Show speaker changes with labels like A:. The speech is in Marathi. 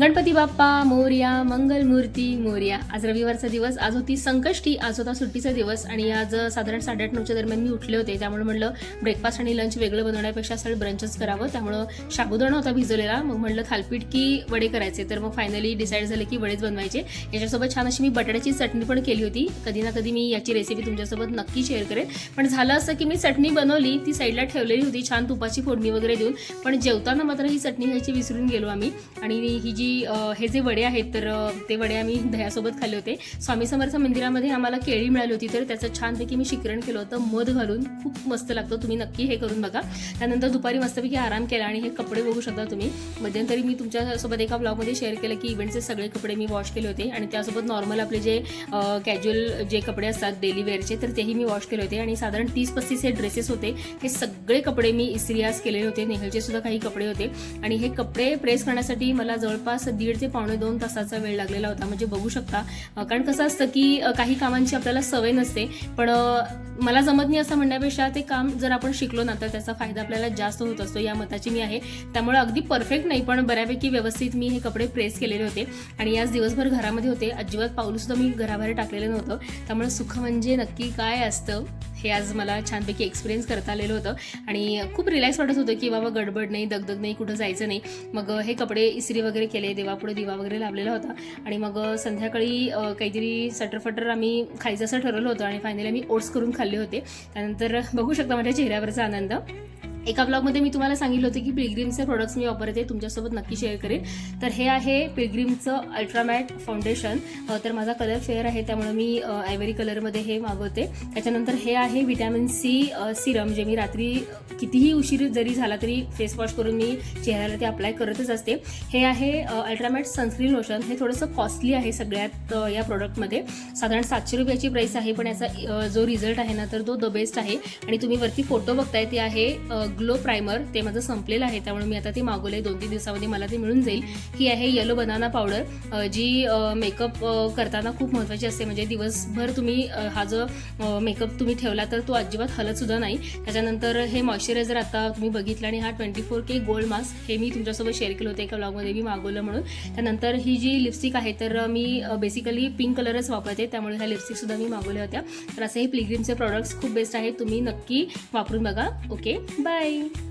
A: गणपती बाप्पा मोर्या मंगलमूर्ती मोर्या. आज रविवारचा दिवस आज होती संकष्टी आज होता सुट्टीचा दिवस आणि आज साधारण साडेआठ नऊच्या दरम्यान मी उठले होते. त्यामुळे म्हणलं ब्रेकफास्ट आणि लंच वेगळं बनवण्यापेक्षा सरळ ब्रंचच करावं. त्यामुळं शाबुदाणा होता भिजवलेला. मग म्हणलं थालपीठ की वडे करायचे? तर मग फायनली डिसाईड झालं की वडेच बनवायचे. याच्यासोबत छान अशी मी बटाट्याची चटणी पण केली होती. कधी ना कधी मी याची रेसिपी तुमच्यासोबत नक्की शेअर करेन. पण झालं असं की मी चटणी बनवली ती साईडला ठेवलेली होती. छान तुपाची फोडणी वगैरे देऊन. पण जेवताना मात्र ही चटणी घ्यायची विसरून गेलो आम्ही. आणि ही जी की हे जे वडे आहेत तर ते वडे आम्ही दह्यासोबत खाल्ले होते. स्वामी समर्थ मंदिरामध्ये आम्हाला केळी मिळाली होती तर त्याचं छानपैकी मी शिकरण केलं होतं. मध घालून खूप मस्त लागतं. तुम्ही नक्की हे करून बघा. त्यानंतर दुपारी मस्तपैकी आराम केला आणि हे कपडे बघू शकता तुम्ही. मध्यंतरी मी तुमच्यासोबत एका ब्लॉगमध्ये शेअर केलं की इव्हेंटचे सगळे कपडे मी वॉश केले होते आणि त्यासोबत नॉर्मल आपले जे कॅज्युअल जे कपडे असतात डेली वेअरचे तर तेही मी वॉश केले होते. आणि साधारण तीस पस्तीस हे ड्रेसेस होते. हे सगळे कपडे मी इस्त्रियास केलेले होते. नेहलचे सुद्धा काही कपडे होते. आणि हे कपडे प्रेस करण्यासाठी मला जवळपास दीड ते पावणे दोन तासाचा वेळ लागलेला होता. म्हणजे बघू शकता कारण कसं असतं की काही कामांची आपल्याला सवय नसते. पण मला जमत नाही असं म्हणण्यापेक्षा ते काम जर आपण शिकलो ना तर त्याचा फायदा आपल्याला जास्त होत असतो. या मताची मी आहे. त्यामुळे अगदी परफेक्ट नाही पण बऱ्यापैकी व्यवस्थित मी हे कपडे प्रेस केलेले होते. आणि आज दिवसभर घरामध्ये होते. अजिबात पाऊलसुद्धा मी घराबाहेर टाकलेलं नव्हतं. त्यामुळे सुख म्हणजे नक्की काय असतं? हे आज मला छानपैकी एक्सपिरियन्स करता आलेलं होतं. आणि खूप रिलॅक्स वाटत होतं की बाबा गडबड नाही दगदग नाही कुठं जायचं नाही. मग हे कपडे इस्त्री वगैरे केले देवापुढे दिवा वगैरे लावलेला होता. आणि मग संध्याकाळी काहीतरी सटरफटर आम्ही खायचं असं ठरवलं होतं आणि फायनली आम्ही ओट्स करून खाल्ले होते. त्यानंतर बघू शकता माझ्या चेहऱ्यावरचा आनंद. एका ब्लॉगमध्ये मी तुम्हाला सांगितलं होतं की पिलग्रीमचे प्रोडक्ट्स मी वापरते तुमच्यासोबत नक्की शेअर करेन. तर हे आहे पिलग्रीमचं अल्ट्रामॅट फाउंडेशन तर माझा कलर फेअर आहे त्यामुळे मी आयव्हरी कलरमध्ये हे मागवते. त्याच्यानंतर हे आहे व्हिटॅमिन सी सिरम जे मी रात्री कितीही उशीर जरी झाला तरी फेस वॉश करून मी चेहऱ्याला ते अप्लाय करतच असते. हे आहे अल्ट्रामॅट सनस्क्रीन लोशन हे थोडंसं कॉस्टली आहे सगळ्यात या प्रोडक्टमध्ये साधारण सातशे रुपयाची प्राईस आहे पण याचा जो रिझल्ट आहे ना तर तो द बेस्ट आहे. आणि तुम्ही वरती फोटो बघताय ते आहे ग्लो प्रायमर ते माझं संपलेलं आहे त्यामुळे मी आता ते आहे दोन तीन दिवसामध्ये मला ते मिळून जाईल. ही आहे येलो बनाना पावडर जी मेकअप करताना खूप महत्त्वाची असते. म्हणजे दिवसभर तुम्ही हा जो मेकअप तुम्ही ठेवला तर तो अजिबात हलतसुद्धा नाही. त्याच्यानंतर हे मॉइश्चरायझर आता तुम्ही बघितलं आणि हा twenty four K gold mask हे मी तुमच्यासोबत शेअर केलं होतं एका ब्लॉगमध्ये मी मागवलं म्हणून. त्यानंतर ही जी लिपस्टिक आहे तर मी बेसिकली पिंक कलरच वापरते. त्यामुळे ह्या लिपस्टिकसुद्धा मी मागवल्या होत्या. तर असे हे प्लिग्रीमचे प्रॉडक्ट्स खूप बेस्ट आहेत. तुम्ही नक्की वापरून बघा. Okay bye Bye!